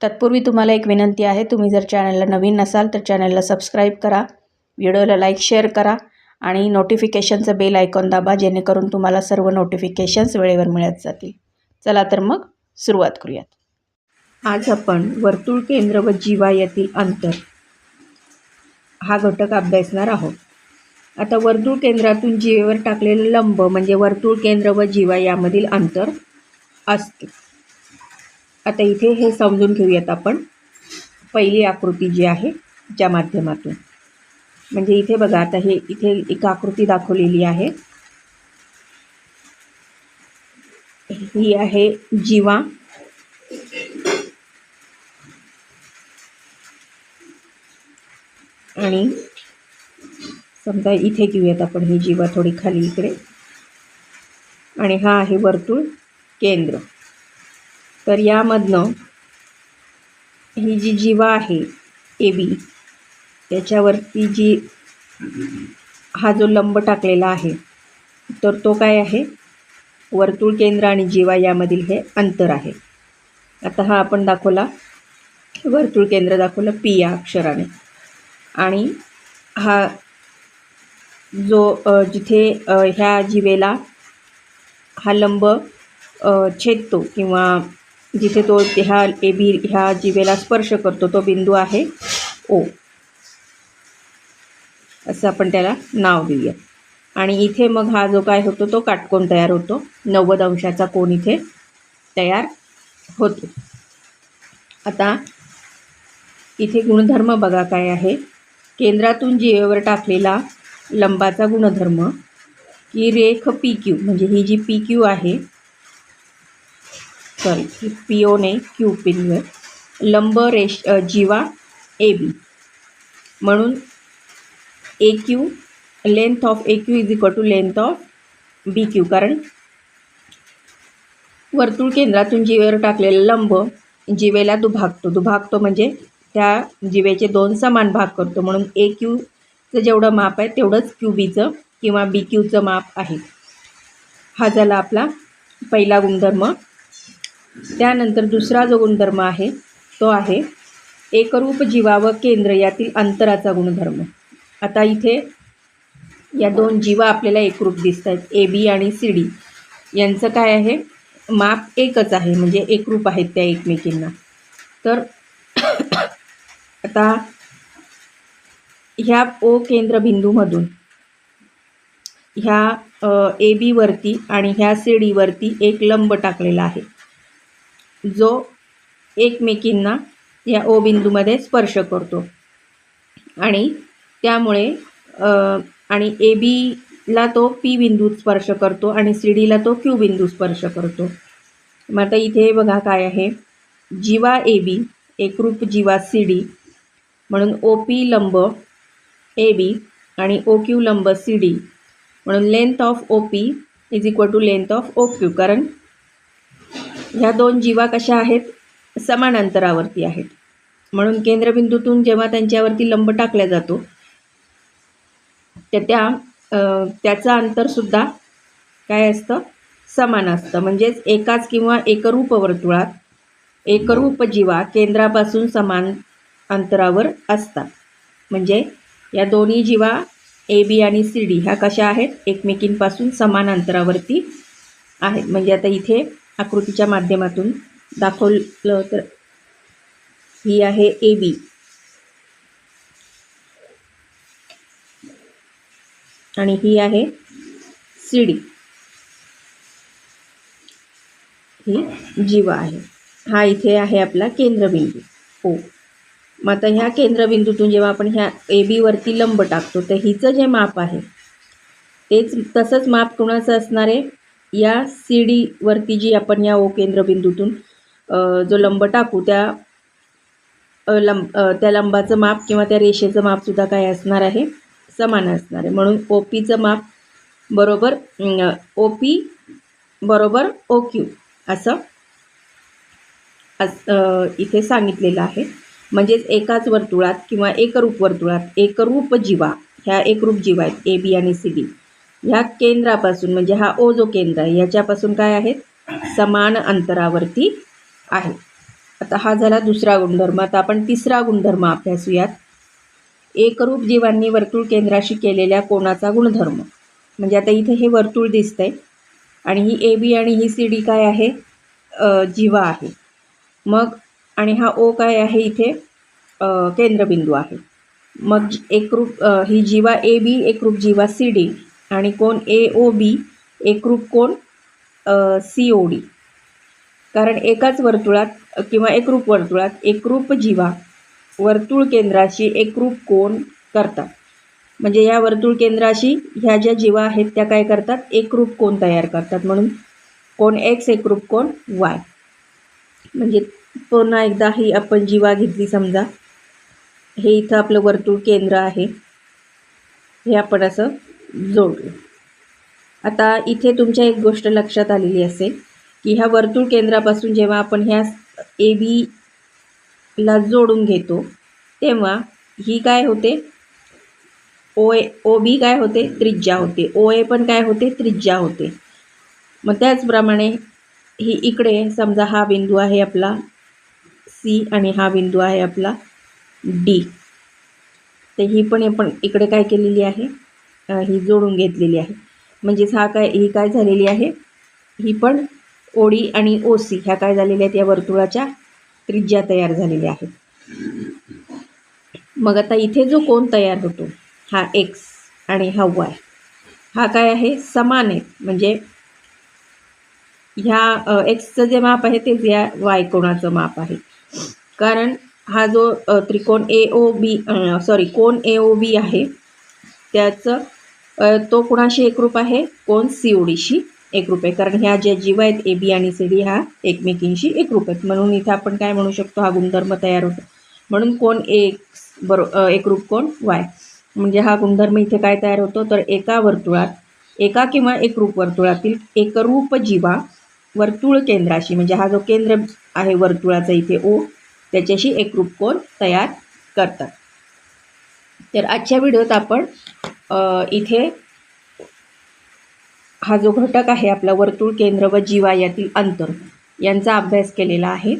तत्पूर्वी तुम्हाला एक विनंती आहे तुम्ही जर चॅनलला नवीन नसाल तर चॅनलला सबस्क्राईब करा व्हिडिओला लाईक शेअर करा आणि नोटिफिकेशनचं बेल आयकॉन दाबा जेणेकरून तुम्हाला सर्व नोटिफिकेशन्स वेळेवर मिळत जातील. चला तर मग सुरुवात करूयात. आज आपण वर्तुळ केंद्र व जीवा यातील अंतर हा घटक अभ्यासणार आहोत. आता वर्तुळ केंद्रातून जीवेवर टाकलेलं लंब म्हणजे वर्तुळ केंद्र व जीवा यामधील अंतर असते. आता इथे हे समजून घेऊयात आपण. पहिली आकृती जी आहे ज्या माध्यमातून. म्हणजे इथे बघा आता हे इथे एक आकृती दाखवलेली आहे. ही आहे जीवा. आणि समजा इथे घेऊयात आपण ही जीवा थोडी खाली इकडे. आणि हा आहे वर्तुळ केंद्र. तर यामधनं ही जी जीवा आहे ए बी त्याच्यावरती जी हा जो लंब टाकलेला आहे तर तो काय आहे? वर्तुळ केंद्र आणि जीवा यामधील हे अंतर आहे. आता हा आपण दाखवला वर्तुळ केंद्र दाखवलं पी या अक्षराने. आणि हा जो जिथे ह्या जीवेला हा लंब छेदतो किंवा जिथे तो ह्या ए बी ह्या जीवेला स्पर्श करतो तो बिंदू आहे ओ. असं आपण त्याला नाव देऊया. आणि इथे मग हा जो काय होतो तो काटकोन तयार होतो. नव्वद अंशाचा कोण इथे तयार होतो. आता इथे गुणधर्म बघा काय आहे. केंद्रातून जीवेवर टाकलेला लंबाचा गुणधर्म की रेख पी क्यू म्हणजे ही जी पी क्यू आहे सॉरी ही पी ने क्यू पिनवर लंब रेश जीवा ए बी म्हणून A Q length of A Q is equal to length of B Q कारण वर्तुळ केंद्रातून जीवेवर टाकलेला लंब जीवेला दुभागतो. दुभागतो म्हणजे त्या जीवेचे दोन समान भाग करतो. म्हणून ए क्यूचं जेवढं माप आहे तेवढंच क्यू बीचं किंवा बी क्यूचं माप आहे. हा झाला आपला पहिला गुणधर्म. त्यानंतर दुसरा जो गुणधर्म आहे तो आहे एकरूप जीवा व केंद्र यातील अंतराचा गुणधर्म. आता इथे या दोन जीवा आपल्याला एकरूप दिसत आहेत ए बी आणि सी डी. यांचं काय आहे? माप एकच आहे म्हणजे एकरूप आहेत त्या एकमेकींना. तर आता ह्या ओ केंद्रबिंदूमधून ह्या ए बीवरती आणि ह्या सी डीवरती एक लंब टाकलेला आहे. जो एकमेकींना या ओ बिंदूमध्ये स्पर्श करतो. आणि त्यामुळे आणि ए बीला तो पी बिंदू स्पर्श करतो आणि सी डीला तो क्यू बिंदू स्पर्श करतो. मग आता इथे बघा काय आहे. जीवा ए बी एकरूप जीवा सी डी म्हणून ओ पी लंब ए बी आणि ओ क्यू लंब सी डी. म्हणून length of O P is equal to length of O Q कारण ह्या दोन जीवा कशा आहेत? समान अंतरावरती आहेत. म्हणून केंद्रबिंदूतून जेव्हा त्यांच्यावरती लंब टाकला जातो तर त्या त्याचं अंतरसुद्धा काय असतं? समान असतं. म्हणजेच एकाच किंवा एकरूप वर्तुळात एकरूप जीवा केंद्रापासून समान अंतरावर असतात. म्हणजे या दोन्ही जीवा ए बी आणि सी डी ह्या कशा आहेत? एकमेकींपासून समान अंतरावरती आहेत. म्हणजे आता इथे आकृतीच्या माध्यमातून दाखवलं तर ही आहे ए बी आणि ही आहे सी डी ही जीवा आहे. हा इथे आहे आपला केंद्रबिंदू. ओ मग आता ह्या केंद्रबिंदूतून जेव्हा आपण ह्या ए बीवरती लंब टाकतो तर हिचं जे माप आहे तेच तसंच माप कुणाचं असणार आहे? या सी डीवरती जी आपण या ओ केंद्रबिंदूतून जो लंब टाकू त्या लंब त्या लंबाचं माप किंवा त्या रेषेचं मापसुद्धा काय असणार आहे? समान असणार आहे. म्हणून ओ पीचं माप बरोबर ओ पी बरोबर ओ क्यू असं अस इथे सांगितलेलं आहे. म्हणजेच एकाच वर्तुळात किंवा एकरूप वर्तुळात एकरूप जीवा ह्या एकरूप जीवा आहेत ए बी आणि सी डी ह्या केंद्रापासून म्हणजे हा ओ जो केंद्र आहे याच्यापासून काय आहेत समान अंतरावरती आहे. आता हा झाला दुसरा गुणधर्म. आता आपण तिसरा गुणधर्म अभ्यासूयात. एकरूप जीवांनी वर्तुळ केंद्राशी केलेल्या कोणाचा गुणधर्म? म्हणजे आता इथे हे वर्तुळ दिसतंय. आणि ही ए बी आणि ही सी डी काय आहे? जीवा आहे. मग आणि हा ओ काय आहे इथे? केंद्रबिंदू आहे. मग एकरूप ही जीवा ए बी एकरूप जीवा सी डी आणि कोण ए ओ बी एकरूप कोण सी ओ डी कारण एकाच वर्तुळात किंवा एकरूप वर्तुळात एकरूप जीवा वर्तुळ केंद्राशी एकरूप कोण करतात? म्हणजे या वर्तुळ केंद्राशी ह्या ज्या जीवा आहेत त्या काय करतात? एकरूप कोण तयार करतात? म्हणून कोण एक्स एकरूप कोण वाय म्हणजे पुन्हा एकदा ही आपण जीवा घेतली समजा. हे इथं आपलं वर्तुळ केंद्र आहे. हे आपण असं जोडलं आता इथे तुमच्या एक गोष्ट लक्षात आलेली असेल की ह्या वर्तुळ केंद्रापासून जेव्हा आपण ह्या ए बीला जोडून घेतो तेव्हा ही काय होते? ओ ए ओ बी काय होते? त्रिज्या होते. ओ ए पण काय होते? त्रिज्या होते. मग त्याचप्रमाणे ही इकडे समजा हा बिंदू आहे आपला सी आणि हा बिंदू आहे आपला डी. तर ही पण आपण इकडे काय केलेली आहे? ही जोडून घेतलेली आहे. म्हणजेच हा काय ही काय झालेली आहे? ही पण ओडी आणि ओ सी ह्या काय झालेल्या आहेत? या वर्तुळाच्या त्रिज्या तयार झालेल्या आहेत. मग आता इथे जो कोण तयार होतो हा एक्स आणि हा वाय हा काय आहे? समान आहे म्हणजे ह्या एक्सचं जे माप आहे तेच या वाय कोणाचं माप आहे. कारण हा जो त्रिकोण ए ओ बी सॉरी कोण ए ओ बी आहे त्याचं तो कुणाशी एकरूप आहे? कोण? सी ओ डीशी एकरूप आहे. कारण ह्या ज्या जीव आहेत ए बी आणि सी डी ह्या एकमेकींशी एकरूप आहेत. म्हणून इथं आपण काय म्हणू शकतो? हा गुणधर्म तयार होतो. म्हणून कोण एक बरो एकरूप कोण? वाय. म्हणजे हा गुणधर्म इथे काय तयार होतो? तर एका वर्तुळात एका किंवा एकरूप वर्तुळातील एकरूप जीवा वर्तुळ केंद्राशी म्हणजे हा जो केंद्र आहे वर्तुळाचा इथे ओ त्याच्याशी एकरूप कोण तयार करतात. तर आजच्या व्हिडिओत आपण इथे हा जो घटक आहे आपला वर्तुळ केंद्र व जीवा यातील अंतर यांचा अभ्यास केलेला आहे.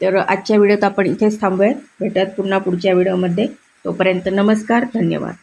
तर आजच्या व्हिडिओत आपण इथेच थांबूयात. भेटत पुन्हा पुढच्या व्हिडिओमध्ये. तोपर्यंत नमस्कार धन्यवाद.